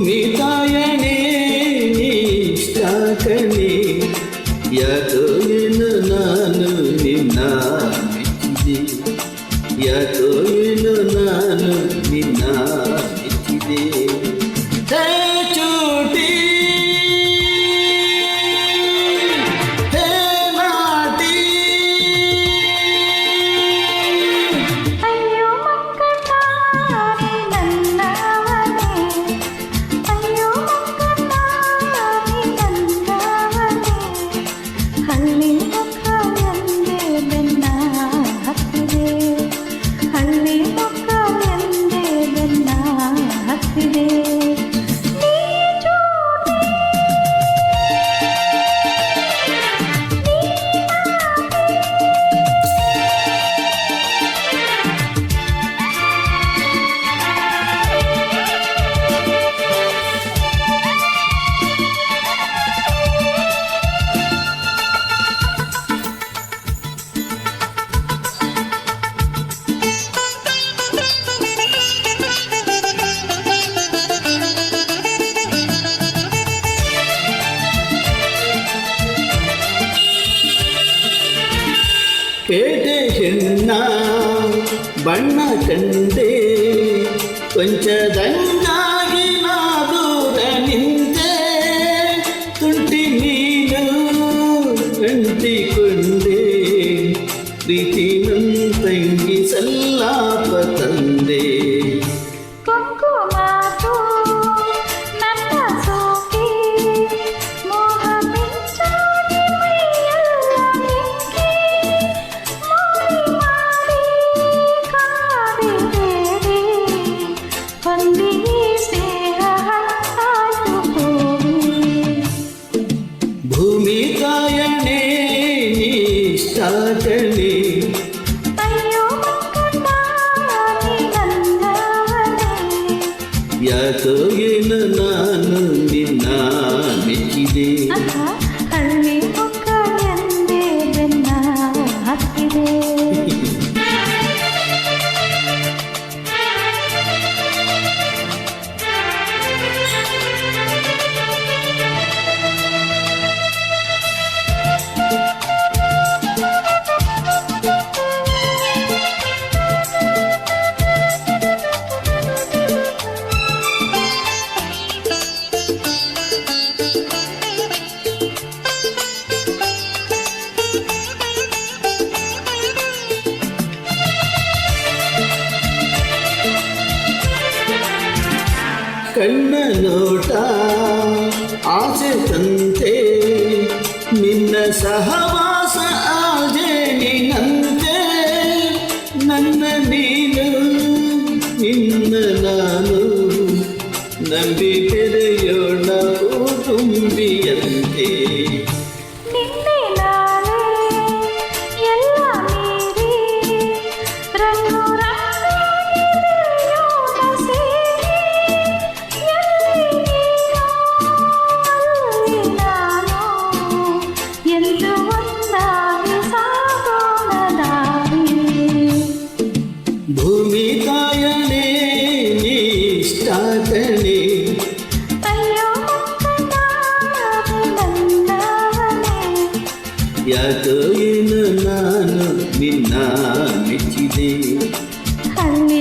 你的眼你你 ಪೇಟೆ ಹೆಣ್ಣ ಬಣ್ಣ ಕಂಡೆ ಕೊಂಚದಂಗಾಗಿ ನಾ ದೂರ ನಿಂತೆ ತುಂಟಿ ನೀನು ಅಂಟಿಕೊಂಡೆ ಪ್ರೀತಿ ನನ್ನ ತಂಗಿ ಯಾಕೋ ಏನು ನಾನು ನಿನ್ನ ಮೆಚ್ಚಿದೆ ಕಣ್ಣ ನೋಟ ಆಸೆ ತಂತೆ ನಿನ್ನ ಸಹವಾಸ ಆಜೇನಿನಂತೆ. ನನ್ನ ನೀನು ನಿನ್ನ ನಾನು ನಂಬಿ ತೆರೆಯೋಣ ತುಂಬಿಯಂತೆ ಯಾಕೋ ಏನು ನಾನು ನಿನ್ನ ಮೆಚ್ಚಿದೆ. ಅಲ್ಲಿ